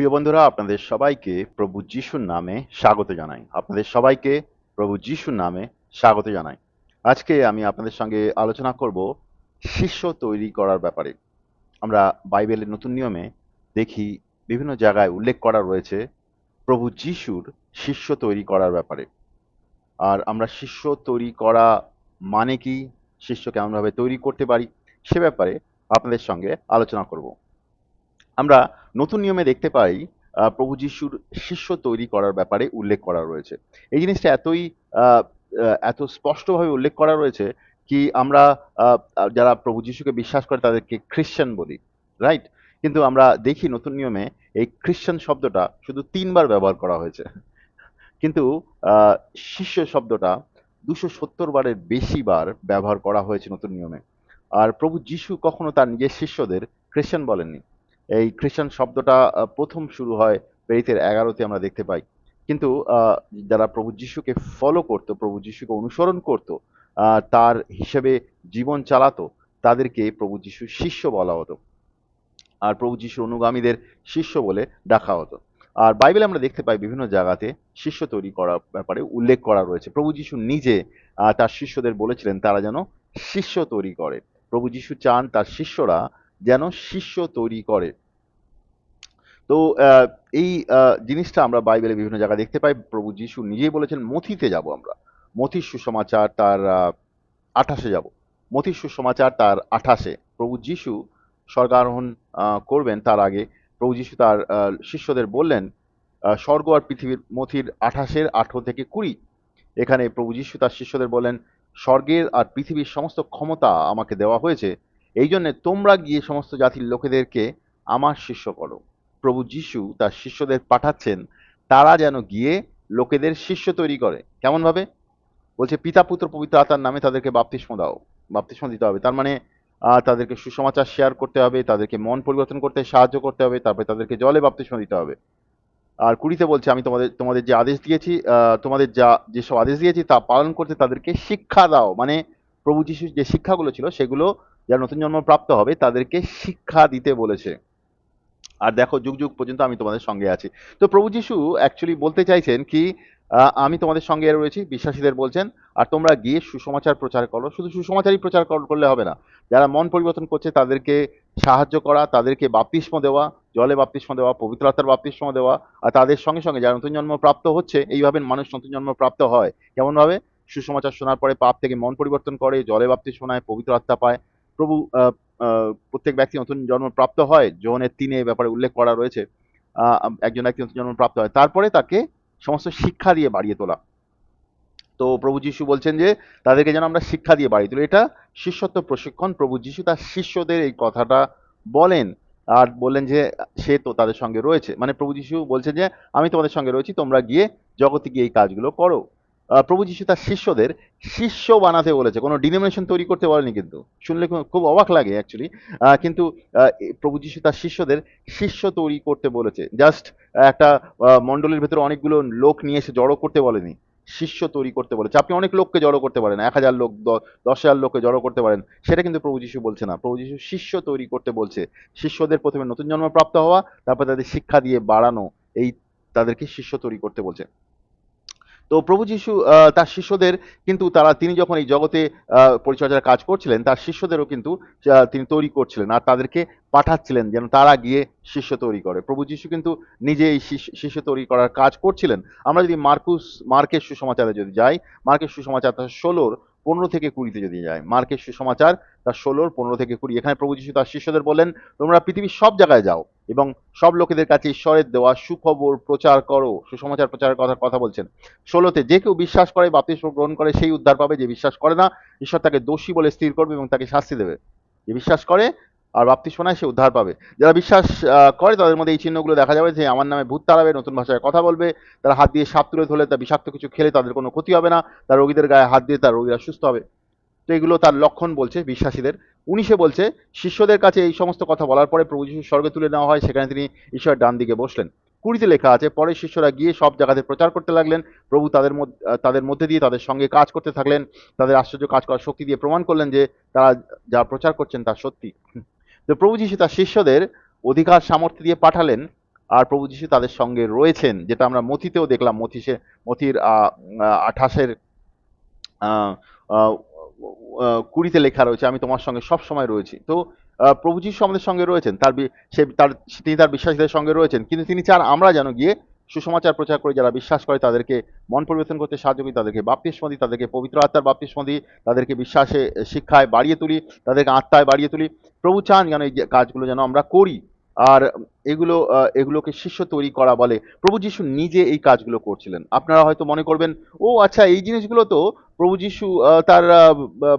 প্রিয় বন্ধুরা, আপনাদের সবাইকে প্রভু যিশুর নামে স্বাগত জানাই। আপনাদের সবাইকে প্রভু যিশুর নামে স্বাগত জানাই। আজকে আমি আপনাদের সঙ্গে আলোচনা করব শিষ্য তৈরি করার ব্যাপারে। আমরা বাইবেলের নতুন নিয়মে দেখি বিভিন্ন জায়গায় উল্লেখ করা রয়েছে প্রভু যিশুর শিষ্য তৈরি করার ব্যাপারে। আর আমরা শিষ্য তৈরি করা মানে কি? শিষ্য কেমনভাবে তৈরি করতে পারি? সে ব্যাপারে আপনাদের সঙ্গে আলোচনা করব। আমরা নতুন নিয়মে দেখতে পাই প্রভু যিশুর শিষ্য তৈরি করার ব্যাপারে উল্লেখ করা রয়েছে। এই জিনিসটা এতই এত স্পষ্টভাবে উল্লেখ করা রয়েছে কি আমরা যারা প্রভু যিশুকে বিশ্বাস করে তাদেরকে খ্রিশ্চান বলি রাইট কিন্তু আমরা দেখি নতুন নিয়মে এই খ্রিশ্চান শব্দটা শুধু তিনবার ব্যবহার করা হয়েছে। কিন্তু শিষ্য শব্দটা দুশো সত্তর বারের বেশি বার ব্যবহার করা হয়েছে নতুন নিয়মে। আর প্রভু যিশু কখনো তার নিজের শিষ্যদের খ্রিশ্চান বলেননি। এই খ্রিস্টান শব্দটা প্রথম শুরু হয় প্রেরিতের এগারোতে আমরা দেখতে পাই। কিন্তু যারা প্রভু যিশুকে ফলো করতো, প্রভু যিশুকে অনুসরণ করতো তার হিসেবে জীবন চালাতো, তাদেরকে প্রভু যিশু শিষ্য বলা হতো। আর প্রভু যিশুর অনুগামীদের শিষ্য বলে ডাকা হতো। আর বাইবেলে আমরা দেখতে পাই বিভিন্ন জায়গাতে শিষ্য তৈরি করার ব্যাপারে উল্লেখ করা রয়েছে। প্রভু যিশু নিজে তার শিষ্যদের বলেছিলেন, তারা যেন শিষ্য তৈরি করে। প্রভু যিশু চান তার শিষ্যরা যেন শিষ্য তৈরি করে। তো এই জিনিসটা আমরা বাইবেলে বিভিন্ন জায়গায় দেখতে পাই। প্রভু যিশু নিজেই বলেছেন, মথিতে যাব আমরা। মথির সুসমাচার তার আঠাশে যাব। মথির সুসমাচার তার আঠাশে। প্রভু যিশু স্বর্গারোহণ করবেন তার আগে। প্রভু যিশু তার শিষ্যদের বললেন স্বর্গ আর পৃথিবীর মথির আঠাশের আঠেরো থেকে কুড়ি। এখানে প্রভু যিশু তার শিষ্যদের বলেন স্বর্গের আর পৃথিবীর সমস্ত ক্ষমতা আমাকে দেওয়া হয়েছে। এই জন্যে তোমরা গিয়ে সমস্ত জাতির লোকেদেরকে আমার শিষ্য করো। প্রভু যিশু তার শিষ্যদের পাঠাচ্ছেন, তারা যেন গিয়ে লোকেদের শিষ্য তৈরি করে। কেমন ভাবে বলছে, পিতা, পুত্র, পবিত্র আত্মার নামে তাদেরকে বাপতিস্ম দাও, বাপতিস্ম দিতে হবে। তার মানে তাদেরকে সুসমাচার শেয়ার করতে হবে, তাদেরকে মন পরিবর্তন করতে সাহায্য করতে হবে, তারপরে তাদেরকে জলে বাপতিস্ম দিতে হবে। আর কুড়িতে বলছে, আমি তোমাদের তোমাদের যে আদেশ দিয়েছি তোমাদের যা, যেসব আদেশ দিয়েছি তা পালন করতে তাদেরকে শিক্ষা দাও। মানে প্রভু যিশুর যে শিক্ষাগুলো ছিল, সেগুলো যারা নতুন জন্ম প্রাপ্ত হবে, তাদেরকে শিক্ষা দিতে বলেছে। আর দেখো যুগ যুগ পর্যন্ত আমি তোমাদের সঙ্গে আছি। তো প্রভু যিশু অ্যাকচুয়ালি বলতে চাইছেন কি আমি তোমাদের সঙ্গে রয়েছি, বিশ্বাসীদের বলছেন, আর তোমরা গিয়ে সুসমাচার প্রচার করো। শুধু সুসমাচারই প্রচার কর- করলে হবে না। যারা মন পরিবর্তন করছে, তাদেরকে সাহায্য করা, তাদেরকে বাপ্তিস্ম দেওয়া, জলে বাপ্তিস্ম দেওয়া, পবিত্র আত্মার বাপ্তিস্ম দেওয়া, আর তাদের সঙ্গে সঙ্গে যারা নতুন জন্ম প্রাপ্ত হচ্ছে, এইভাবে মানুষ নতুন জন্ম প্রাপ্ত হয়। কেমনভাবে? সুসমাচার শোনার পরে পাপ থেকে মন পরিবর্তন করে, জলে বাপ্তি শোনায় পবিত্র আত্মা পায়। প্রভু প্রত্যেক ব্যক্তি নতুন জন্ম প্রাপ্ত হয়। যৌনের তিনে ব্যাপারে উল্লেখ করা রয়েছে। একজন ব্যক্তি নতুন জন্ম প্রাপ্ত হয়। তারপরে তাকে সমস্ত শিক্ষা দিয়ে বাড়িয়ে তোলা। তো প্রভু যিশু বলছেন যে, তাদেরকে যেন আমরা শিক্ষা দিয়ে বাড়িয়ে তুলি। এটা শিষ্যত্ব প্রশিক্ষণ। প্রভু যিশু তার শিষ্যদের এই কথাটা বলেন। আর বললেন যে, সে তো তাদের সঙ্গে রয়েছে। মানে প্রভু যিশু বলছেন যে, আমি তোমাদের সঙ্গে রয়েছি, তোমরা গিয়ে জগতে গিয়ে এই কাজগুলো করো। প্রভু যিশু তার শিষ্যদের শিষ্য বানাতে বলেছে। কোনো ডিনোমিনেশন তৈরি করতে বলেনি কিন্তু। শুনলে খুব- অবাক লাগে অ্যাকচুয়ালি কিন্তু প্রভু যিশু তার শিষ্যদের শিষ্য তৈরি করতে বলেছে। জাস্ট একটা মণ্ডলীর ভেতরে অনেকগুলো লোক নিয়ে এসে জড়ো করতে বলেনি। শিষ্য তৈরি করতে বলেছে। আপনি অনেক লোককে জড়ো করতে পারেন। এক হাজার লোক দশ হাজার লোককে জড়ো করতে পারেন। সেটা কিন্তু প্রভু যিশু বলছে না। প্রভু যিশু শিষ্য তৈরি করতে বলছে। শিষ্যদের প্রথমে নতুন জন্ম প্রাপ্ত হওয়া, তারপর তাদের শিক্ষা দিয়ে বাড়ানো, এই তাদেরকে শিষ্য তৈরি করতে বলছে। তো প্রভু যিশু তার শিষ্যদের কিন্তু তারা, তিনি যখন এই জগতে পরিচর্যার কাজ করছিলেন, তার শিষ্যদেরও কিন্তু তিনি তৈরি করছিলেন আর তাদেরকে পাঠাচ্ছিলেন যেন তারা গিয়ে শিষ্য তৈরি করে। প্রভু যিশু কিন্তু নিজে এই শিষ্য তৈরি করার কাজ করছিলেন। আমরা যদি মার্কুস, মার্কের সুসমাচারে যদি যাই, মার্কের সুসমাচার তার ষোলোর পনেরো থেকে কুড়িতে যদি যায় মার্কের সুসমাচার তার ষোলোর পনেরো থেকে কুড়ি। এখানে প্রভু যিশু তার শিষ্যদের বললেন, তোমরা পৃথিবীর সব জায়গায় যাও। এবং সব লোকেদের কাছে ঈশ্বরের দেওয়া সুখবর প্রচার করো, সুসমাচার প্রচারের কথা কথা বলছেন। ষোলোতে, যে কেউ বিশ্বাস করে, বাপ্তিস্ম গ্রহণ করে, সেই উদ্ধার পাবে যে বিশ্বাস করে না। ঈশ্বর তাকে দোষী বলে স্থির করবে এবং তাকে শাস্তি দেবে। যে বিশ্বাস করে আর বাপ্তিস্ম নেয় সে উদ্ধার পাবে। যারা বিশ্বাস করে, তাদের মধ্যে এই চিহ্নগুলো দেখা যাবে যে, আমার নামে ভূত তাড়াবে, নতুন ভাষায় কথা বলবে, তারা হাত দিয়ে সাপ তুলে ধরলে, তা বিষাক্ত কিছু খেলে তাদের কোনো ক্ষতি হবে না। তার রোগীদের গায়ে হাত দিয়ে তার রোগীরা সুস্থ হবে। তো এগুলো তার লক্ষণ বলছে বিশ্বাসীদের। উনিশে বলছে, শিষ্যদের কাছে এই সমস্ত কথা বলার পরে প্রভু যিশু স্বর্গে তুলে নেওয়া হয়। সেখানে তিনি ঈশ্বরের ডান দিকে বসলেন। কুড়িতে লেখা আছে, পরে শিষ্যরা গিয়ে সব জায়গাতে প্রচার করতে লাগলেন। প্রভু তাদের মধ্যে তাদের মধ্যে দিয়ে তাদের সঙ্গে কাজ করতে থাকলেন। তাদের আশ্চর্য কাজ করার শক্তি দিয়ে প্রমাণ করলেন যে তারা যা প্রচার করছেন তা সত্যি। তো প্রভু যিশু তার শিষ্যদের অধিকার সামর্থ্য দিয়ে পাঠালেন আর প্রভু যিশু তাদের সঙ্গে রয়েছেন, যেটা আমরা মথিতেও দেখলাম। মথিসে মথির আঠাশের কুড়িতে লেখা রয়েছে, আমি তোমার সঙ্গে সব সময় রয়েছি। তো প্রভু যিশু আমাদের সঙ্গে রয়েছেন, তার সে তার, তিনি তার বিশ্বাসীদের সঙ্গে রয়েছেন, কিন্তু তিনি চান আমরা যেন গিয়ে সুসমাচার প্রচার করে যারা বিশ্বাস করে তাদেরকে মন পরিবর্তন করতে সাহায্য করি, তাদেরকে বাপ্তিস্ম তাদেরকে পবিত্র আত্মার বাপ্তিস্ম তাদেরকে বিশ্বাসে শিক্ষায় বাড়িয়ে তুলি, তাদেরকে আত্মায় বাড়িয়ে তুলি। প্রভু চান যেন এই কাজগুলো যেন আমরা করি, আর এগুলো এগুলোকে শিষ্য তৈরি করা বলে। প্রভু যিশু নিজে এই কাজগুলো করছিলেন। আপনারা হয়তো মনে করবেন, ও আচ্ছা এই জিনিসগুলো তো প্রভু যিশু তার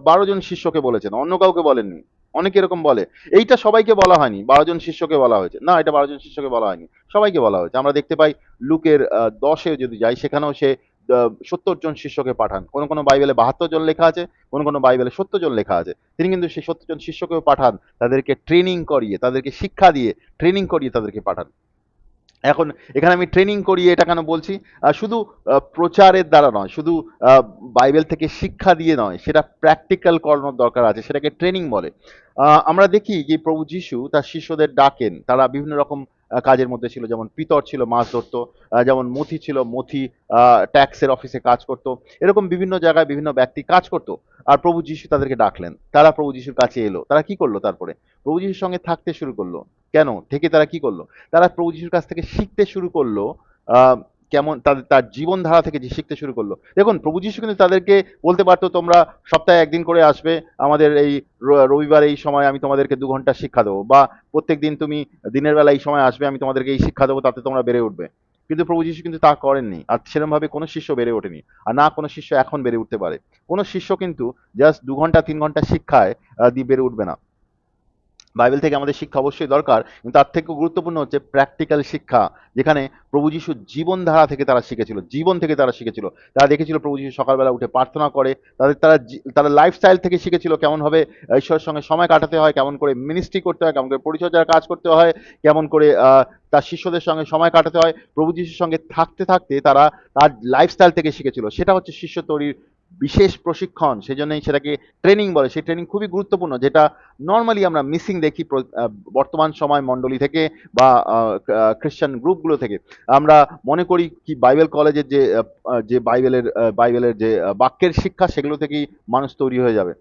বারো জন শিষ্যকে বলেছেন। অন্য কাউকে বলেননি। অনেকে এরকম বলে। এইটা সবাইকে বলা হয়নি। বারো জন শিষ্যকে বলা হয়েছে। না, এটা বারো জন শিষ্যকে বলা হয়নি। সবাইকে বলা হয়েছে। আমরা দেখতে পাই লুকের দশে যদি যাই, সেখানেও সে সত্তর জন শিষ্যকে পাঠান। কোনো কোনো বাইবেলে বাহাত্তর জন লেখা আছে, কোনো কোনো বাইবেলে সত্তর জন লেখা আছে। তিনি কিন্তু সেই সত্তর জন শিষ্যকেও পাঠান, তাদেরকে ট্রেনিং করিয়ে, তাদেরকে শিক্ষা দিয়ে ট্রেনিং করিয়ে তাদেরকে পাঠান। এখন এখানে আমি ট্রেনিং করি এটা কেন বলছি? শুধু প্রচারের দ্বারা নয়, শুধু বাইবেল থেকে শিক্ষা দিয়ে নয়, সেটা প্র্যাকটিক্যাল করানোর দরকার আছে, সেটাকে ট্রেনিং বলে। আমরা দেখি যে প্রভু যিশু তার শিষ্যদের ডাকেন, তারা বিভিন্ন রকম কাজের মধ্যে ছিল, যেমন পিতর ছিল, মাছ ধরতো যেমন মথি ছিল মথি ট্যাক্সের অফিসে কাজ করত। এরকম বিভিন্ন জায়গায় বিভিন্ন ব্যক্তি কাজ করত আর প্রভু যিশু তাদেরকে ডাকলেন। তারা প্রভু যিশুর কাছে এলো। তারা কি করল তারপরে? প্রভু যিশুর সঙ্গে থাকতে শুরু করল। কেন? থেকে তারা কি করল? তারা প্রভু যিশুর কাছ থেকে শিখতে শুরু করল কেমন তাদের তার জীবনধারা থেকে যে শিখতে শুরু করল। দেখুন, প্রভু যিশু কিন্তু তাদেরকে বলতে পারতো, তোমরা সপ্তাহে একদিন করে আসবে, আমাদের এই রবিবার এই সময় আমি তোমাদেরকে দু ঘণ্টা শিক্ষা দেবো, বা প্রত্যেক দিন তুমি দিনের বেলা এই সময় আসবে, আমি তোমাদেরকে এই শিক্ষা দেবো, তাতে তোমরা বেড়ে উঠবে। কিন্তু প্রভু যিশু কিন্তু তা করেননি, আর সেরকম ভাবে কোনো শিষ্য বেড়ে ওঠেনি, আর না কোনো শিষ্য এখন বেড়ে উঠতে পারে। কোনো শিষ্য কিন্তু জাস্ট দু ঘণ্টা, তিন ঘণ্টা শিক্ষায় দিয়ে বেড়ে উঠবে না। বাইবেল থেকে আমাদের শিক্ষা অবশ্যই দরকার, কিন্তু তার থেকেও গুরুত্বপূর্ণ হচ্ছে প্র্যাকটিক্যাল শিক্ষা, যেখানে প্রভু যিশু জীবনধারা থেকে তারা শিখেছিল, জীবন থেকে তারা শিখেছিল। তারা দেখেছিল প্রভু যিশু সকালবেলা উঠে প্রার্থনা করে, তাদের তারা তারা লাইফস্টাইল থেকে শিখেছিল কেমনভাবে ঈশ্বরের সঙ্গে সময় কাটাতে হয়, কেমন করে মিনিস্ট্রি করতে হয়, কেমন করে পরিচর্যার কাজ করতে হয়, কেমন করে তার শিষ্যদের সঙ্গে সময় কাটাতে হয়, প্রভু যিশুর সঙ্গে থাকতে থাকতে তারা তার লাইফস্টাইল থেকে শিখেছিল। সেটা হচ্ছে শিষ্য তৈরির বিশেষ প্রশিক্ষণ, সেজন্যই সেটাকে ট্রেনিং বলে। সেই ট্রেনিং খুবই গুরুত্বপূর্ণ, যেটা নর্মালি আমরা মিসিং দেখি বর্তমান সময় মণ্ডলী থেকে বা খ্রিস্টান গ্রুপগুলো থেকে। আমরা মনে করি কি বাইবেল কলেজের যে যে বাইবেলের বাইবেলের যে বাক্যের শিক্ষা, সেগুলো থেকেই মানুষ তৈরি হয়ে যাবে।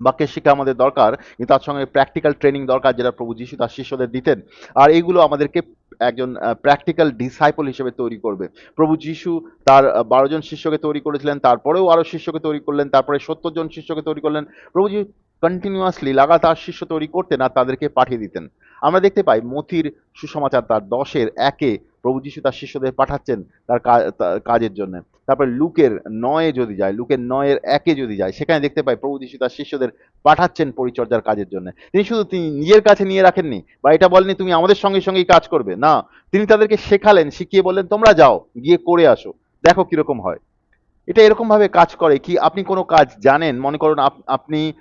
বাক্যের শিক্ষা আমাদের দরকার, কিন্তু তার সঙ্গে প্র্যাকটিক্যাল ট্রেনিং দরকার, যেটা প্রভু যিশু তার শিষ্যদের দিতেন। আর এইগুলো আমাদেরকে একজন প্র্যাকটিক্যাল ডিসাইপল হিসেবে তৈরি করবে। প্রভু যিশু তার বারো জন শিষ্যকে তৈরি করেছিলেন, তারপরেও আরও শিষ্যকে তৈরি করলেন, তারপরে সত্তর জন শিষ্যকে তৈরি করলেন। প্রভু যিশু কন্টিনিউয়াসলি লাগাতার শিষ্য তৈরি করতেন আর তাদেরকে পাঠিয়ে দিতেন। আমরা দেখতে পাই মথির সুসমাচার তার দশের একে প্রভু যিশু তার শিষ্যদের পাঠাচ্ছেন তার কাজের জন্য। তারপরে লুকের নয়ে যদি যায়, লুকের নয়ের একে যদি যায়, সেখানে দেখতে পাই প্রভু যিশু তার শিষ্যদের পাঠাচ্ছেন পরিচর্যার কাজের জন্য। তিনি শুধু তিনি নিজের কাছে নিয়ে রাখেননি, বা এটা বলেনি তুমি আমাদের সঙ্গে সঙ্গেই কাজ করবে। না, তিনি তাদেরকে শেখালেন, শিখিয়ে বললেন, তোমরা যাও, গিয়ে করে আসো, দেখো কীরকম হয়। এটা এরকম ভাবে কাজ করে কি আপনি কোনো কাজ জানেন? মনে করুন আপ- আপনি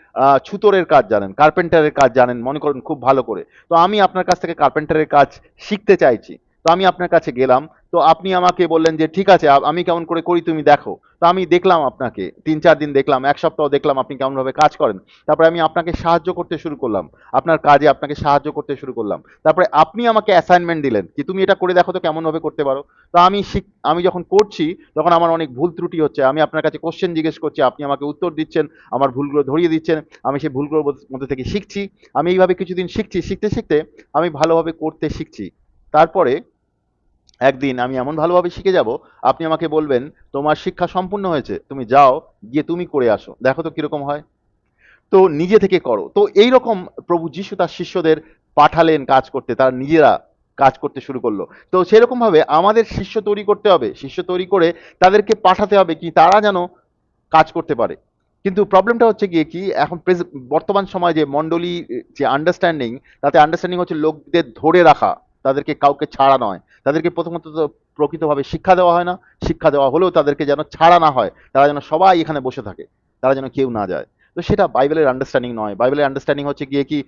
ছুতোরের কাজ জানেন, কার্পেন্টারের কাজ জানেন, মনে করুন খুব ভালো করে। তো আমি আপনার কাছ থেকে কার্পেন্টারের কাজ শিখতে চাইছি। তো আমি আপনার কাছে গেলাম তো আপনি আমাকে বললেন যে, ঠিক আছে আমি কেমন করে করি তুমি দেখো। তো আমি দেখলাম আপনাকে, তিন চার দিন দেখলাম, এক সপ্তাহ দেখলাম আপনি কেমন ভাবে কাজ করেন। তারপরে আমি আপনাকে সাহায্য করতে শুরু করলাম, আপনার কাজে আপনাকে সাহায্য করতে শুরু করলাম। তারপরে আপনি আমাকে অ্যাসাইনমেন্ট দিলেন কি, তুমি এটা করে দেখো তো কেমন ভাবে করতে পারো? তো আমি শিখ, আমি যখন করছি, তখন আমার অনেক ভুল ত্রুটি হচ্ছে। আমি আপনার কাছে কোশ্চেন জিজ্ঞেস করছি, আপনি আমাকে উত্তর দিচ্ছেন, আমার ভুলগুলো ধরিয়ে দিচ্ছেন, আমি সেই ভুলগুলোর মধ্যে থেকে শিখছি। আমি এইভাবে কিছুদিন শিখছি, শিখতে শিখতে আমি ভালোভাবে করতে শিখছি। তারপরে একদিন আমি এমন ভালোভাবে শিখে যাব, আপনি আমাকে বলবেন, তোমার শিক্ষা সম্পূর্ণ হয়েছে, তুমি যাও, গিয়ে তুমি করে আসো। দেখো তো কীরকম হয়। তো নিজে থেকে করো। তো এই রকম প্রভু যিশু তার শিষ্যদের পাঠালেন কাজ করতে, তারা নিজেরা কাজ করতে শুরু করল। তো সেরকম ভাবে আমাদের শিষ্য তৈরি করতে হবে, শিষ্য তৈরি করে তাদেরকে পাঠাতে হবে কি তারা যেন কাজ করতে পারে। কিন্তু প্রবলেমটা হচ্ছে গিয়ে কি, এখন বর্তমান সময় যে মন্ডলী যে আন্ডারস্ট্যান্ডিং তাতে আন্ডারস্ট্যান্ডিং হচ্ছে লোকদের ধরে রাখা, তাদেরকে কাউকে ছাড়া নয়। তাদেরকে প্রথমত প্রকৃতভাবে শিক্ষা দেওয়া হয় না। শিক্ষা দেওয়া হলেও তাদেরকে যেন ছাড়া না হয়, তারা যেন সবাই এখানে বসে থাকে, তারা যেন কেউ না যায়। তো সেটা বাইবেলের আন্ডারস্ট্যান্ডিং নয়। বাইবেলের আন্ডারস্ট্যান্ডিং হচ্ছে গিয়ে কি?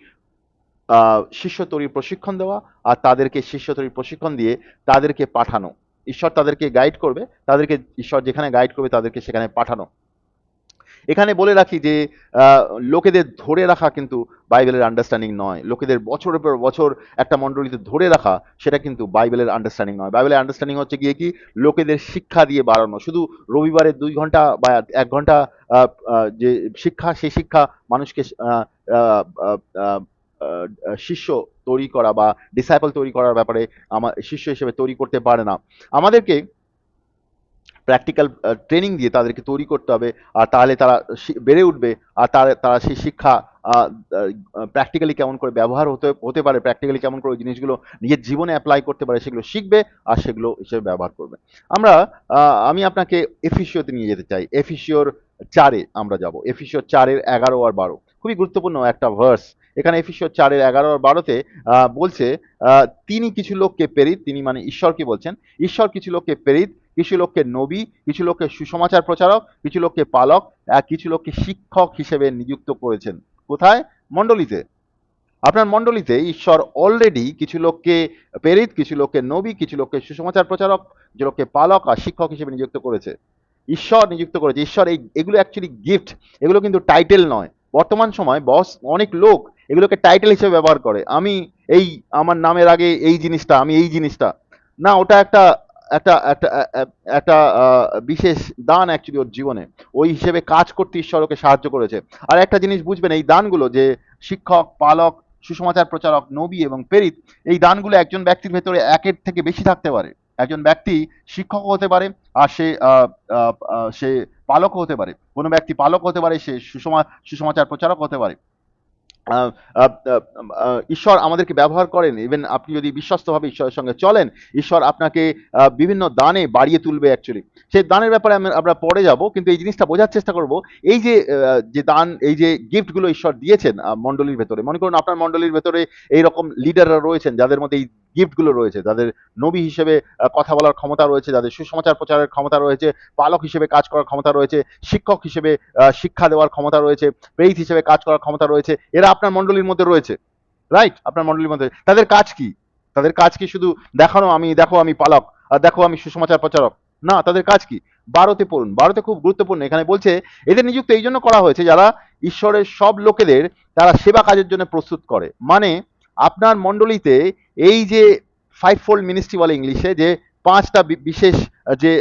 শিষ্য তৈরির প্রশিক্ষণ দেওয়া আর তাদেরকে শিষ্য তৈরির প্রশিক্ষণ দিয়ে তাদেরকে পাঠানো। ঈশ্বর তাদেরকে গাইড করবে, তাদেরকে ঈশ্বর যেখানে গাইড করবে তাদেরকে সেখানে পাঠানো। এখানে বলে রাখি যে লোকেদের ধরে রাখা কিন্তু বাইবেলের আন্ডারস্ট্যান্ডিং নয়। লোকেদের বছরের পর বছর একটা মণ্ডলীতে ধরে রাখা, সেটা কিন্তু বাইবেলের আন্ডারস্ট্যান্ডিং নয়। বাইবেলের আন্ডারস্ট্যান্ডিং হচ্ছে গিয়ে কি? লোকেদের শিক্ষা দিয়ে বাড়ানো। শুধু রবিবারে দুই ঘণ্টা বা এক ঘণ্টা যে শিক্ষা, সেই শিক্ষা মানুষকে শিষ্য তৈরি করা বা ডিসাইপল তৈরি করার ব্যাপারে আমার, শিষ্য হিসেবে তৈরি করতে পারে না। আমাদেরকে প্র্যাকটিক্যাল ট্রেনিং দিয়ে তাদেরকে তৈরি করতে হবে, আর তাহলে তারা বেড়ে উঠবে, আর তারা তারা সেই শিক্ষা প্র্যাকটিক্যালি কেমন করে ব্যবহার হতে হতে পারে প্র্যাকটিক্যালি কেমন করে ওই জিনিসগুলো নিজের জীবনে অ্যাপ্লাই করতে পারে, সেগুলো শিখবে, আর সেগুলো হিসেবে ব্যবহার করবে। আমরা আমি আপনাকে এফিসিওতে নিয়ে যেতে চাই। এফিসিওর চারে আমরা যাব। এফিসিওর চারের এগারো আর বারো। খুবই গুরুত্বপূর্ণ একটা ভার্স এখানে এফিসিওর চারের এগারো আর বারোতে বলছে তিনি কিছু লোককে প্রেরিত, তিনি মানে ঈশ্বরকে বলছেন, ঈশ্বর কিছু লোককে প্রেরিত কিছু লোককে নবী, কিছু লোককে সুসমাচার প্রচারক, কিছু লোককে পালক, আর কিছু লোককে শিক্ষক হিসেবে নিযুক্ত করেছেন। কোথায়? মণ্ডলীতে। আপনার মণ্ডলীতে ঈশ্বর অলরেডি কিছু লোককে প্রেরিত, কিছু লোককে নবী, কিছু লোককে সুসমাচার প্রচারক, কিছু লোককে পালক আর শিক্ষক হিসেবে নিযুক্ত করেছে। ঈশ্বর নিযুক্ত করেছে। ঈশ্বর এই, এগুলো অ্যাকচুয়ালি গিফট এগুলো কিন্তু টাইটেল নয়। বর্তমান সময় বস অনেক লোক এগুলোকে টাইটেল হিসেবে ব্যবহার করে। আমি এই, আমার নামের আগে এই জিনিসটা, আমি এই জিনিসটা। না, ওটা একটা একটা একটা একটা বিশেষ দান অ্যাকচুয়ালি ওর জীবনে। ওই হিসেবে কাজ করতে ঈশ্বর ওকে সাহায্য করেছে। আর একটা জিনিস বুঝবেন, এই দানগুলো যে শিক্ষক, পালক, সুসমাচার প্রচারক, নবী এবং প্রেরিত, এই দানগুলো একজন ব্যক্তির ভেতরে একের থেকে বেশি থাকতে পারে। একজন ব্যক্তি শিক্ষক হতে পারে, আর সে সে পালকও হতে পারে। কোনো ব্যক্তি পালক হতে পারে, সে সুষমা সুসমাচার প্রচারক হতে পারে। ঈশ্বর আমাদেরকে ব্যবহার করেন। ইভেন আপনি যদি বিশ্বস্তভাবে ঈশ্বরের সঙ্গে চলেন, ঈশ্বর আপনাকে বিভিন্ন দানে বাড়িয়ে তুলবে অ্যাকচুয়ালি সেই দানের ব্যাপারে আমি- আমরা পরে যাব, কিন্তু এই জিনিসটা বোঝার চেষ্টা করব, এই যে যে দান, এই যে গিফটগুলো ঈশ্বর দিয়েছেন মণ্ডলীর ভেতরে। মনে করুন আপনার মণ্ডলীর ভেতরে এইরকম লিডাররা রয়েছেন, যাদের মধ্যে এই গিফটগুলো রয়েছে। যাদের নবী হিসেবে কথা বলার ক্ষমতা রয়েছে, যাদের সুসমাচার প্রচারের ক্ষমতা রয়েছে, পালক হিসেবে কাজ করার ক্ষমতা রয়েছে, শিক্ষক হিসেবে শিক্ষা দেওয়ার ক্ষমতা রয়েছে, প্রেরিত হিসেবে কাজ করার ক্ষমতা রয়েছে, এরা আপনার মণ্ডলীর মধ্যে রয়েছে। রাইট আপনার মণ্ডলীর মধ্যে তাদের কাজ কি? তাদের কাজ কি শুধু দেখানো, আমি, দেখো, আমি পালক, আর দেখো, আমি সুসমাচার প্রচারক? না, তাদের কাজ কি? বারোতে পড়ুন। বারোতে খুব গুরুত্বপূর্ণ। এখানে বলছে, এদের নিযুক্ত এই জন্য করা হয়েছে যারা ঈশ্বরের সব লোকেদের, তারা সেবা কাজের জন্য প্রস্তুত করে। মানে আপনার মণ্ডলীতে এই যে ফাইভ ফোল্ড মিনিস্ট্রি বলে ইংলিশে, যে পাঁচটা বিশেষ যে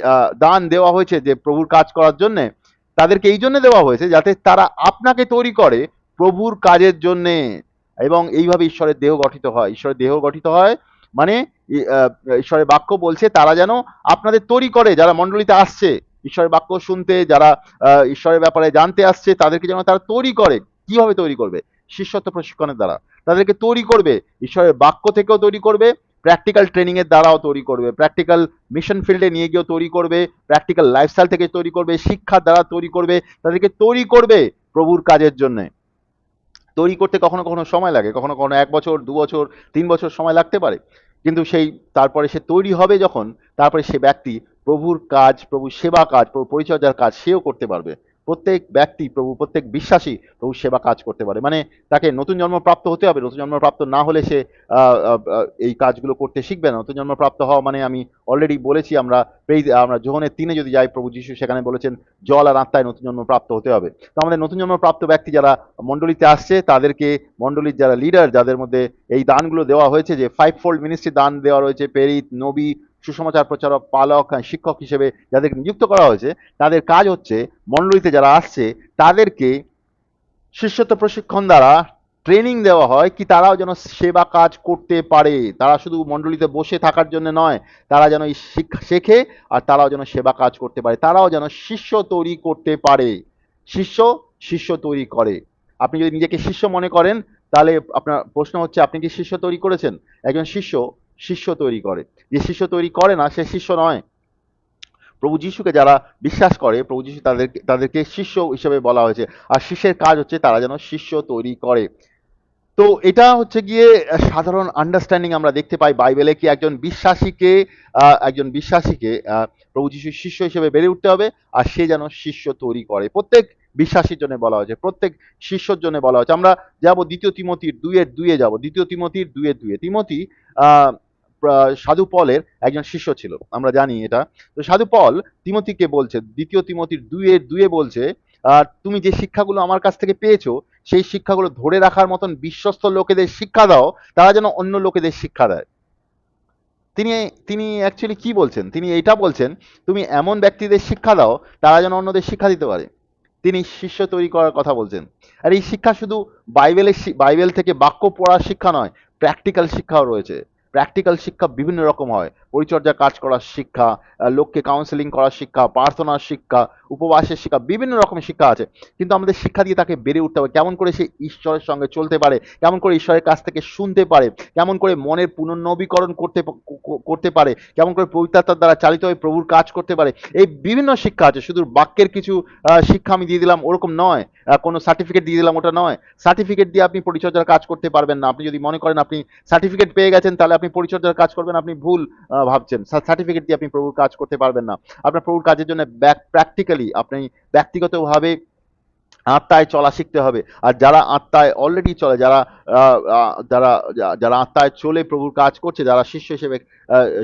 দান দেওয়া হয়েছে, যে প্রভুর কাজ করার জন্যে, তাদেরকে এই জন্য দেওয়া হয়েছে যাতে তারা আপনাকে তৈরি করে প্রভুর কাজের জন্যে এবং এইভাবে ঈশ্বরের দেহ গঠিত হয়। ঈশ্বরের দেহ গঠিত হয় মানে ঈশ্বরের বাক্য বলছে তারা যেন আপনাদের তৈরি করে, যারা মণ্ডলীতে আসছে, ঈশ্বরের বাক্য শুনতে, যারা ঈশ্বরের ব্যাপারে জানতে আসছে, তাদেরকে যেন তারা তৈরি করে। কীভাবে তৈরি করবে? শিষ্যত্ব প্রশিক্ষণের দ্বারা। তাদেরকে তৈরি করবে। ঈশ্বরের বাক্য থেকেও তৈরি করবে প্র্যাকটিক্যাল ট্রেনিংয়ের দ্বারাও তৈরি করবে প্র্যাকটিক্যাল মিশন ফিল্ডে নিয়ে গিয়েও তৈরি করবে প্র্যাকটিক্যাল লাইফস্টাইল থেকে তৈরি করবে শিক্ষার দ্বারা তৈরি করবে, তাদেরকে তৈরি করবে প্রভুর কাজের জন্যে। তৈরি করতে কখনো কখনো সময় লাগে, কখনো কখনো এক বছর, দু বছর, তিন বছর সময় লাগতে পারে। কিন্তু সেই, তারপরে সে তৈরি হবে যখন, তারপরে সে ব্যক্তি প্রভুর কাজ, প্রভুর সেবা কাজ, প্রভুর পরিচর্যার কাজ সেও করতে পারবে। প্রত্যেক ব্যক্তি প্রভু, প্রত্যেক বিশ্বাসী প্রভু সেবা কাজ করতে পারে। মানে তাকে নতুন জন্ম প্রাপ্ত হতে হবে, নতুন জন্ম প্রাপ্ত না হলে সে এই কাজগুলো করতে শিখবে না। নতুন জন্ম প্রাপ্ত হওয়া মানে আমি অলরেডি বলেছি, আমরা আমরা যোহনের তিনে যদি যাই, প্রভু যিশু সেখানে বলেছেন, জল আর আত্মায় নতুন জন্ম প্রাপ্ত হতে হবে। তো আমাদের নতুন জন্ম প্রাপ্ত ব্যক্তি যারা মণ্ডলীতে আসছে, তাদেরকে মণ্ডলীর যারা লিডার যাদের মধ্যে এই দানগুলো দেওয়া হয়েছে, যে ফাইভ ফোল্ড মিনিস্ট্রি দান দেওয়া রয়েছে পেরিত নবী সুসমাচার প্রচারক পালক হ্যাঁ, শিক্ষক হিসেবে যাদেরকে নিযুক্ত করা হয়েছে তাদের কাজ হচ্ছে মণ্ডলীতে যারা আসছে তাদেরকে শিষ্যত্ব প্রশিক্ষণ দ্বারা ট্রেনিং দেওয়া হয় কি তারাও যেন সেবা কাজ করতে পারে। তারা শুধু মণ্ডলীতে বসে থাকার জন্য নয় তারা যেন শেখে আর তারাও যেন সেবা কাজ করতে পারে। তারাও যেন শিষ্য তৈরি করতে পারে। শিষ্য শিষ্য তৈরি করে। আপনি যদি নিজেকে শিষ্য মনে করেন তাহলে আপনার প্রশ্ন হচ্ছে আপনি কি শিষ্য তৈরি করেছেন? একজন শিষ্য শিষ্য তৈরি করে। যে শিষ্য তৈরি করে না, সে শিষ্য নয়। প্রভু যিশুকে যারা বিশ্বাস করে, প্রভু যিশু তাদেরকে তাদেরকে শিষ্য হিসেবে বলা হয়েছে। আর শিষ্যের কাজ হচ্ছে তারা যেন শিষ্য তৈরি করে। তো এটা হচ্ছে গিয়ে সাধারণ আন্ডারস্ট্যান্ডিং আমরা দেখতে পাই বাইবেলে কি একজন বিশ্বাসীকে একজন বিশ্বাসীকে প্রভু যিশুর শিষ্য হিসেবে বেড়ে উঠতে হবে, আর সে যেন শিষ্য তৈরি করে। প্রত্যেক বিশ্বাসীর জন্য বলা হয়েছে, প্রত্যেক শিষ্যর জন্য বলা হয়েছে। আমরা যাব দ্বিতীয় তিমতির দুইয়ের দুইয়ে যাব, দ্বিতীয় তিমতির দুইয়ের দুয়ে তিমতি সাধু পলের একজন শিষ্য ছিল, আমরা জানি এটা। তো সাধু পল তিমতিকে বলছে, দ্বিতীয় তিমতির দুইয়ের দুইয়ে বলছে, আর তুমি যে শিক্ষাগুলো আমার কাছ থেকে পেয়েছ, সেই শিক্ষাগুলো ধরে রাখার মতন বিশ্বস্ত লোকেদের শিক্ষা দাও, তারা যেন অন্য লোকেদের শিক্ষা দেয়। তিনি তিনি অ্যাকচুয়ালি কি বলছেন? তিনি এটা বলছেন, তুমি এমন ব্যক্তিদের শিক্ষা দাও, তারা যেন অন্যদের শিক্ষা দিতে পারে। তিনি শিষ্য তৈরি করার কথা বলছেন। আর এই শিক্ষা শুধু বাইবেলের বাইবেল থেকে বাক্য পড়ার শিক্ষা নয়, প্র্যাকটিক্যাল শিক্ষাও রয়েছে। প্র্যাকটিক্যাল শিক্ষা বিভিন্ন রকম হয়। পরিচর্যা কাজ করার শিক্ষা লোককে কাউন্সেলিং করার শিক্ষা প্রার্থনার শিক্ষা উপবাসের শিক্ষা, বিভিন্ন রকমের শিক্ষা আছে। কিন্তু আমাদের শিক্ষা দিয়ে তাকে বেড়ে উঠতে হবে। কেমন করে সে ঈশ্বরের সঙ্গে চলতে পারে? কেমন করে ঈশ্বরের কাছ থেকে শুনতে পারে? কেমন করে মনের পুনর্নবীকরণ করতে করতে পারে? কেমন করে পবিত্রতার দ্বারা চালিত হয়ে প্রভুর কাজ করতে পারে? এই বিভিন্ন শিক্ষা আছে। শুধু বাক্যের কিছু শিক্ষা আমি দিয়ে দিলাম ওরকম নয়। কোনো সার্টিফিকেট দিয়ে দিলাম ওটা নয়। সার্টিফিকেট দিয়ে আপনি পরিচর্যার কাজ করতে পারবেন না। আপনি যদি মনে করেন আপনি সার্টিফিকেট পেয়ে গেছেন, তাহলে আপনি পরিচর্যার কাজ করবেন, আপনি ভুল ভাবছেন। সার্টিফিকেট দিয়ে আপনি প্রভুর কাজ করতে পারবেন না। আপনার প্রভুর কাজের জন্য প্র্যাকটিক্যালি আপনি ব্যক্তিগতভাবে আত্মায় চলা শিখতে হবে। আর যারা আত্মায় অলরেডি চলে, যারা যারা যারা আত্মায় চলে প্রভুর কাজ করছে, যারা শিষ্য হিসেবে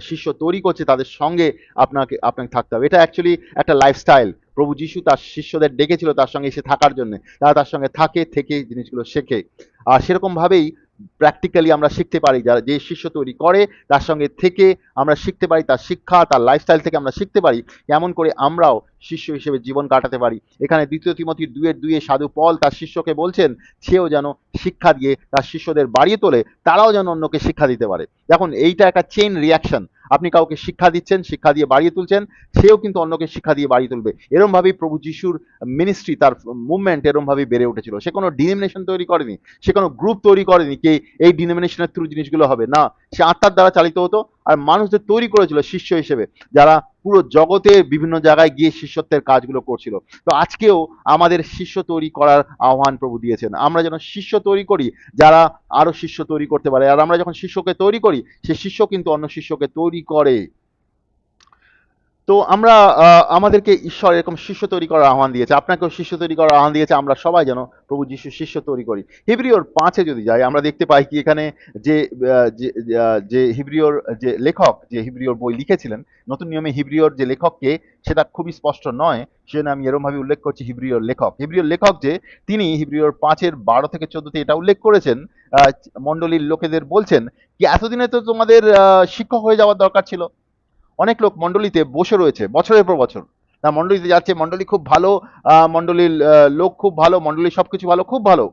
শিষ্য তৈরি করছে, তাদের সঙ্গে আপনাকে আপনাকে থাকতে হবে। এটা অ্যাকচুয়ালি একটা লাইফস্টাইল প্রভু যিশু তার শিষ্যদের ডেকেছিল তার সঙ্গে এসে থাকার জন্য। তারা তার সঙ্গে থাকে, থেকে জিনিসগুলো শেখে। আর সেরকমভাবেই প্র্যাকটিক্যালি আমরা শিখতে পারি। যারা, যে শিষ্য তৈরি করে, তার সঙ্গে থেকে আমরা শিখতে পারি। তার শিক্ষা, তার লাইফস্টাইল থেকে আমরা শিখতে পারি। কেমন করে আমরাও শিষ্য হিসেবে জীবন কাটাতে পারি। এখানে দ্বিতীয় তিমতির দুয়ের দুয়ে সাধু পল তার শিষ্যকে বলছেন, সেও যেন শিক্ষা দিয়ে তার শিষ্যদের বাড়িয়ে তোলে, তারাও যেন অন্যকে শিক্ষা দিতে পারে। দেখুন, এইটা একটা চেইন রিয়াকশন আপনি কাউকে শিক্ষা দিচ্ছেন, শিক্ষা দিয়ে বাড়িয়ে তুলছেন, সেও কিন্তু অন্যকে শিক্ষা দিয়ে বাড়িয়ে তুলবে। এরম ভাবেই প্রভু যিশুর মিনিস্ট্রি তার মুভমেন্ট এরম ভাবেই বেড়ে উঠেছিল। সে কোনো ডিনোমিনেশন তৈরি করেনি, সে কোনো গ্রুপ তৈরি করেনি কে এই ডিনোমিনেশনের থ্রু জিনিসগুলো হবে। না, সে আত্মার দ্বারা চালিত হতো, আর মানুষদের তৈরি করেছিল শিষ্য হিসেবে, যারা পুরো জগতে বিভিন্ন জায়গায় গিয়ে শিষ্যত্বের কাজগুলো করছিল। তো আজকেও আমাদের শিষ্য তৈরি করার আহ্বান প্রভু দিয়েছেন। আমরা যেন শিষ্য তৈরি করি, যারা আরও শিষ্য তৈরি করতে পারে, আর আমরা যখন শিষ্যকে তৈরি করি, সে শিষ্য কিন্তু অন্য শিষ্যকে তৈরি করে। তো আমরা আমাদেরকে ঈশ্বর এরকম শিষ্য তৈরি করার আহ্বান দিয়েছে। আপনাকেও শিষ্য তৈরি করার আহ্বান দিয়েছে। আমরা সবাই যেন প্রভু যিশু শিষ্য তৈরি করি। হিব্রিওর পাঁচে যদি যাই আমরা দেখতে পাই কি এখানে যে যে আহ, যে লেখক যে হিব্রিওর বই লিখেছিলেন নতুন নিয়মে হিব্রিওর যে লেখককে সেটা খুবই স্পষ্ট নয় সেজন্য আমি এরমভাবে উল্লেখ করছি হিব্রিওর লেখক। হিব্রিওর লেখক যে তিনি হিব্রিওর পাঁচের বারো থেকে চোদ্দতে এটা উল্লেখ করেছেন মণ্ডলীর লোকেদের বলছেন কি এতদিনে তো তোমাদের শিক্ষক হয়ে যাওয়ার দরকার ছিল? অনেক লোক মণ্ডলীতে বসে রয়েছে, বছরের পর বছর। না, মণ্ডলীতে যাচ্ছে, মণ্ডলী খুব ভালো মণ্ডলীর লোক খুব ভালো, মণ্ডলীর সবকিছু ভালো, খুব ভালো।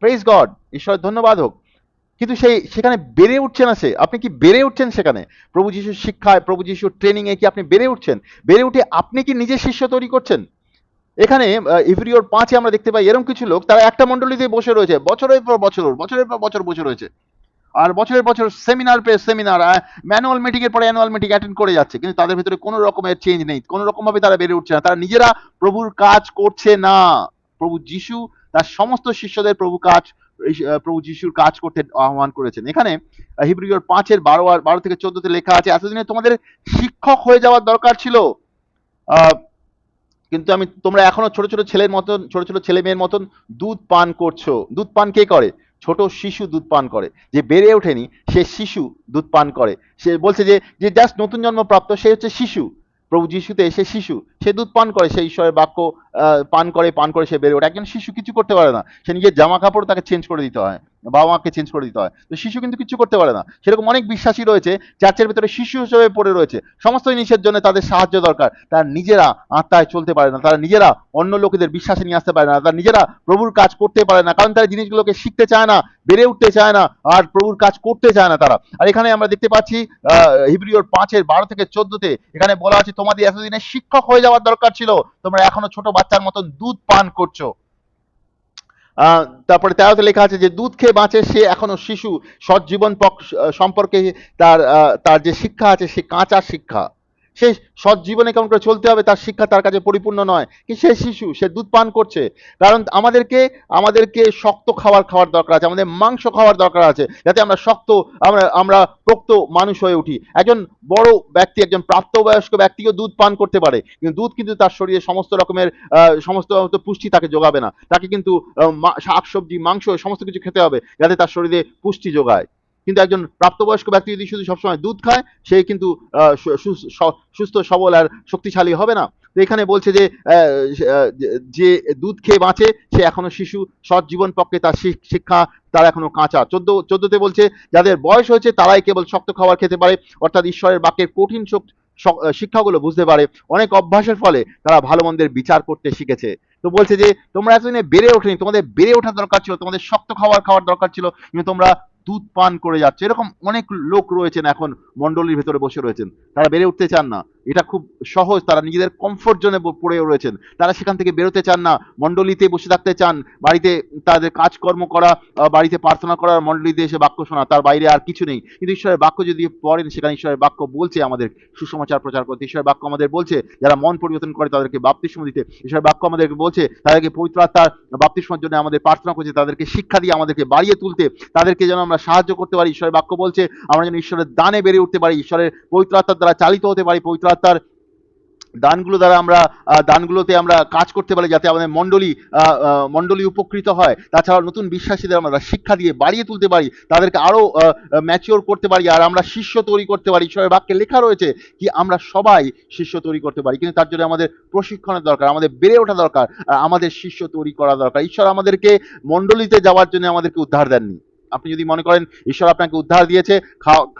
প্রেস গড ঈশ্বর ধন্যবাদ হোক। কিন্তু সেই, সেখানে বেড়ে উঠছে না সে। আপনি কি বেড়ে উঠছেন সেখানে? প্রভু যিশুর শিক্ষায়, প্রভু যিশুর ট্রেনিং এ কি আপনি বেড়ে উঠছেন? বেড়ে উঠে আপনি কি নিজে শিষ্য তৈরি করছেন? এখানে ইভরিওর পাঁচে আমরা দেখতে পাই এরকম কিছু লোক, তারা একটা মণ্ডলীতে বসে রয়েছে, বছরের পর বছর, বছরের পর বছর বসে রয়েছে। আর বছরের বছর সেমিনার পে সেমিনার ম্যানুয়াল মিটিং এর পরে অ্যানুয়াল মিটিং অ্যাটেন্ড করে যাচ্ছে, কিন্তু তাদের ভিতরে কোনো রকমের চেঞ্জ নেই, কোনো রকম ভাবে তারা বেড়ে উঠছে না, তারা নিজেরা প্রভুর কাজ করছে না। প্রভু যিশু, তার সমস্ত শিষ্যদের প্রভু কাজ প্রভু যিশুর কাজ করতে আহ্বান করেছেন। এখানে হিব্রিয়র পাঁচের বারো আর বারো থেকে চোদ্দতে লেখা আছে, এতদিনে তোমাদের শিক্ষক হয়ে যাওয়ার দরকার ছিল। কিন্তু আমি, তোমরা এখনও ছোট ছোট ছেলের মতন, ছোট ছোট ছেলে মেয়ের মতন দুধ পান করছ। দুধ পান কে করে? ছোট শিশু দুধ পান করে। যে বেড়ে ওঠেনি, সে শিশু দুধ পান করে। সে বলছে যে যে জাস্ট নতুন জন্ম প্রাপ্ত সে হচ্ছে শিশু। প্রভু যিশুতে সে শিশু। সে দুধ পান করে সে ঈশ্বরের বাক্য পান করে পান করে সে বেড়ে ওঠে। একজন শিশু কিছু করতে পারে না। সে নিজের জামা কাপড় তাকে চেঞ্জ করে দিতে হয়। বাবা মাকে চেঞ্জ করে দিতে হয়। তো শিশু কিন্তু কিছু করতে পারে না। সেরকম অনেক বিশ্বাসী রয়েছে চার্চের ভেতরে শিশু হিসেবে পড়ে রয়েছে। সমস্ত জিনিসের জন্য তাদের সাহায্য দরকার। তারা নিজেরা আত্মায় চলতে পারে না। তারা নিজেরা অন্য লোকেদের বিশ্বাসে নিয়ে আসতে পারে না। তারা নিজেরা প্রভুর কাজ করতে পারে না। কারণ তারা জিনিসগুলোকে শিখতে চায় না বেড়ে উঠতে চায় না আর প্রভুর কাজ করতে চায় না তারা। আর এখানে আমরা দেখতে পাচ্ছি আহ, হিব্রিয়র পাঁচের বারো থেকে চোদ্দতে এখানে বলা আছে তোমাদের এতদিনে শিক্ষক হয়ে যাওয়ার দরকার ছিল। তোমরা এখনও ছোট বাচ্চার মতন দুধ পান করছ। তারপরে তেরোতে লেখা আছে যে, দুধ খেয়ে বাঁচে সে এখনও শিশু। সজ্জীবন জীবন সম্পর্কে তার তার যে শিক্ষা আছে, সে কাঁচা শিক্ষা। সে সৎ জীবনে কেমন করে চলতে হবে, তার শিক্ষা তার কাছে পরিপূর্ণ নয়। কি সে শিশু, সে দুধ পান করছে, কারণ আমাদেরকে আমাদেরকে শক্ত খাবার খাওয়ার দরকার আছে, আমাদের মাংস খাওয়ার দরকার আছে, যাতে আমরা শক্ত, আমরা আমরা পোক্ত মানুষ হয়ে উঠি। একজন বড় ব্যক্তি, একজন প্রাপ্তবয়স্ক ব্যক্তিও দুধ পান করতে পারে, কিন্তু দুধ কিন্তু তার শরীরে সমস্ত রকমের সমস্ত পুষ্টি তাকে যোগাবে না। তাকে কিন্তু শাকসবজি মাংস, সমস্ত কিছু খেতে হবে, যাতে তার শরীরে পুষ্টি যোগায়। কিন্তু একজন প্রাপ্তবয়স্ক ব্যক্তি যদি শুধু সবসময় দুধ খায়, সে কিন্তু সুস্থ, সবল আর শক্তিশালী হবে না। তো এখানে বলছে যে যে দুধ খেয়ে বাঁচে, সে এখনও শিশু, সৎ জীবন পক্ষে তার শিক্ষা তার এখনও কাঁচা। চোদ্দ, চোদ্দতে বলছে, যাদের বয়স হয়েছে তারাই কেবল শক্ত খাবার খেতে পারে, অর্থাৎ ঈশ্বরের বাক্যের কঠিন শিক্ষাগুলো বুঝতে পারে। অনেক অভ্যাসের ফলে তারা ভালো মন্দের বিচার করতে শিখেছে। তো বলছে যে, তোমরা এতদিনে বেড়ে ওঠেনি, তোমাদের বেড়ে ওঠার দরকার ছিল, তোমাদের শক্ত খাবার খাওয়ার দরকার ছিল, কিন্তু তোমরা দুধ পান করে যাচ্ছে। এরকম অনেক লোক রয়েছেন এখন মণ্ডলীর ভেতরে বসে রয়েছেন। তারা বেড়ে উঠতে চান না। এটা খুব সহজ, তারা নিজেদের কমফোর্ট জোনে পড়ে রয়েছেন। তারা সেখান থেকে বেরোতে চান না, মণ্ডলীতে বসে থাকতে চান, বাড়িতে তাদের কাজকর্ম করা বাড়িতে প্রার্থনা করা মণ্ডলীতে এসে বাক্য শোনা, তার বাইরে আর কিছু নেই। কিন্তু ঈশ্বরের বাক্য যদি পড়েন, সেখানে ঈশ্বরের বাক্য বলছে আমাদের, সুসমাচার প্রচার করতে। ঈশ্বরের বাক্য আমাদের বলছে, যারা মন পরিবর্তন করে তাদেরকে বাপ্তিস্ম দিতে। ঈশ্বরের বাক্য আমাদেরকে বলছে, তাদেরকে পবিত্র আত্মার বাপ্তিস্মের জন্য আমাদের প্রার্থনা করছে, তাদেরকে শিক্ষা দিয়ে আমাদেরকে বাড়িয়ে তুলতে। তাদেরকে যেন আমরা সাহায্য করতে পারি, ঈশ্বরের বাক্য বলছে, আমরা যেন ঈশ্বরের দানে বেড়ে উঠতে পারি, ঈশ্বরের পবিত্র আত্মার দ্বারা চালিত হতে পারি, পবিত্র আত্মার দানগুলো দ্বারা আমরা দানগুলোতে আমরা কাজ করতে পারি যাতে আমাদের মণ্ডলী মণ্ডলী উপকৃত হয়। তাছাড়া নতুন বিশ্বাসীদের আমরা শিক্ষা দিয়ে বাড়িয়ে তুলতে পারি, তাদেরকে আরও ম্যাচিওর করতে পারি, আর আমরা শিষ্য তৈরি করতে পারি। ঈশ্বরের বাক্যে লেখা রয়েছে কি, আমরা সবাই শিষ্য তৈরি করতে পারি, কিন্তু তার জন্য আমাদের প্রশিক্ষণের দরকার, আমাদের বেড়ে ওঠা দরকার, আর আমাদের শিষ্য তৈরি করা দরকার। ঈশ্বর আমাদেরকে মণ্ডলীতে যাওয়ার জন্য আমাদেরকে উদ্ধার দেননি। আপনি যদি মনে করেন ঈশ্বর আপনাকে উদ্ধার দিয়েছে,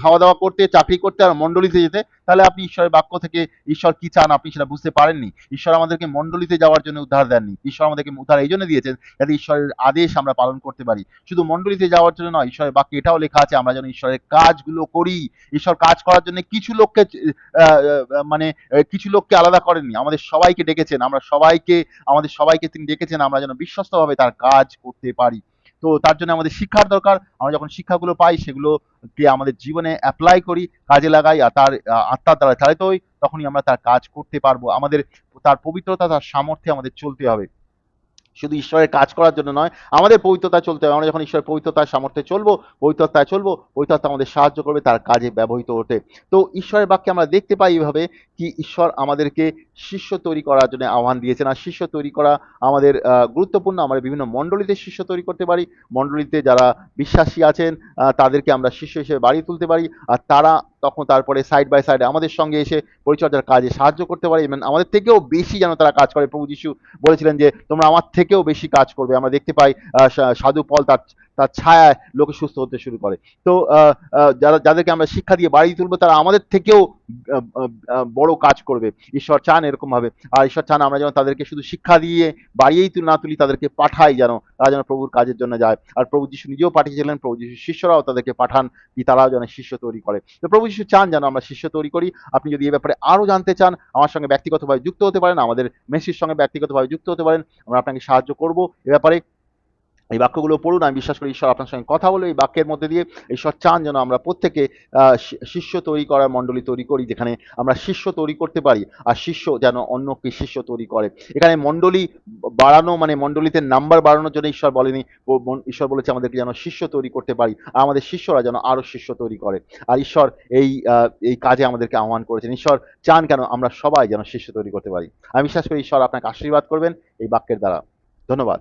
খাওয়া দাওয়া করতে, চাকরি করতে আর মণ্ডলীতে যেতে, তাহলে আপনি ঈশ্বরের বাক্য থেকে ঈশ্বর কি চান আপনি সেটা বুঝতে পারেননি। ঈশ্বর আমাদেরকে মণ্ডলীতে যাওয়ার জন্য উদ্ধার দেননি। ঈশ্বর আমাদেরকে উদ্ধার এই জন্য দিয়েছেন যাতে ঈশ্বরের আদেশ আমরা পালন করতে পারি। শুধু মণ্ডলীতে যাওয়ার জন্য নয়, ঈশ্বরের বাক্যে এটাও লেখা আছে, আমরা যেন ঈশ্বরের কাজগুলো করি। ঈশ্বর কাজ করার জন্য কিছু লোককে মানে কিছু লোককে আলাদা করেননি। আমাদের সবাইকে ডেকেছেন, আমরা সবাইকে, আমাদের সবাইকে তিনি ডেকেছেন, আমরা যেন বিশ্বস্তভাবে তার কাজ করতে পারি। তো তার জন্য আমাদের শিক্ষার দরকার। আমরা যখন শিক্ষাগুলো পাই, সেগুলোকে আমাদের জীবনে অ্যাপ্লাই করি, কাজে লাগাই, আর তার আত্মার দ্বারা চালিত হই, তখনই আমরা তার কাজ করতে পারব। আমাদের তার পবিত্রতা, তার সামর্থ্যে আমাদের চলতে হবে। শুধু ঈশ্বরের কাজ করার জন্য নয়, আমাদের পবিত্রতা চলতে হবে। আমরা যখন ঈশ্বরের পবিত্রতার সামর্থ্যে চলবো পবিত্রতায় চলবো, পবিত্রতা আমাদের সাহায্য করবে, তার কাজে ব্যবহৃত হতে তো ঈশ্বরের বাক্যে আমরা দেখতে পাই এইভাবে কি ঈশ্বর আমাদেরকে শিষ্য তৈরি করার জন্য আহ্বান দিয়েছেন। আর শিষ্য তৈরি করা আমাদের গুরুত্বপূর্ণ। আমরা বিভিন্ন মণ্ডলীতে শিষ্য তৈরি করতে পারি। মণ্ডলীতে যারা বিশ্বাসী আছেন তাদেরকে আমরা শিষ্য হিসেবে বাড়িয়ে তুলতে পারি। আর তারা তখন তারপরে সাইড বাই সাইড আমাদের সঙ্গে এসে পরিচর্যার কাজে সাহায্য করতে পারে। এবং আমাদের থেকেও বেশি যেন তারা কাজ করে। প্রভু যিশু বলেছিলেন যে, তোমরা আমার থেকেও বেশি কাজ করবে। আমরা দেখতে পাই সাধু পল তার তার ছায়ায় লোকে সুস্থ হতে শুরু করে। তো যারা, যাদেরকে আমরা শিক্ষা দিয়ে বাড়িয়ে তুলবো, তারা আমাদের থেকেও বড় কাজ করবে। ঈশ্বর চান এরকম ভাবে। আর ঈশ্বর চান আমরা যেন তাদেরকে শুধু শিক্ষা দিয়ে বাড়িয়েই না তুলি, তাদেরকে পাঠাই যেন তারা যেন প্রভুর কাজের জন্য যায়। আর প্রভু যিশু নিজেও পাঠিয়েছিলেন, প্রভু যিশু শিষ্যরাও তাদেরকে পাঠান কি তারাও যেন শিষ্য তৈরি করে। তো প্রভু যিশু চান যেন আমরা শিষ্য তৈরি করি। আপনি যদি এই ব্যাপারে আরও জানতে চান, আমার সঙ্গে ব্যক্তিগতভাবে যুক্ত হতে পারেন, আমাদের মেসির সঙ্গে ব্যক্তিগতভাবে যুক্ত হতে পারেন, আমরা আপনাকে সাহায্য করব এ ব্যাপারে। এই বাক্যগুলো পড়ুন। আমি বিশ্বাস করি ঈশ্বর আপনার সঙ্গে কথা বলে এই বাক্যের মধ্যে দিয়ে ঈশ্বর চান যেন আমরা প্রত্যেকে শিষ্য তৈরি করার মণ্ডলী তৈরি করি, যেখানে আমরা শিষ্য তৈরি করতে পারি আর শিষ্য যেন অন্যকে শিষ্য তৈরি করে। এখানে মণ্ডলী বাড়ানো মানে মণ্ডলীতে নাম্বার বাড়ানোর জন্য ঈশ্বর বলেনি। ঈশ্বর বলেছে আমাদেরকে যেন শিষ্য তৈরি করতে পারি আর আমাদের শিষ্যরা যেন আরও শিষ্য তৈরি করে। আর ঈশ্বর এই এই কাজে আমাদেরকে আহ্বান করেছেন। ঈশ্বর চান কেন আমরা সবাই যেন শিষ্য তৈরি করতে পারি। আমি বিশ্বাস করি ঈশ্বর আপনাকে আশীর্বাদ করবেন এই বাক্যের দ্বারা। ধন্যবাদ।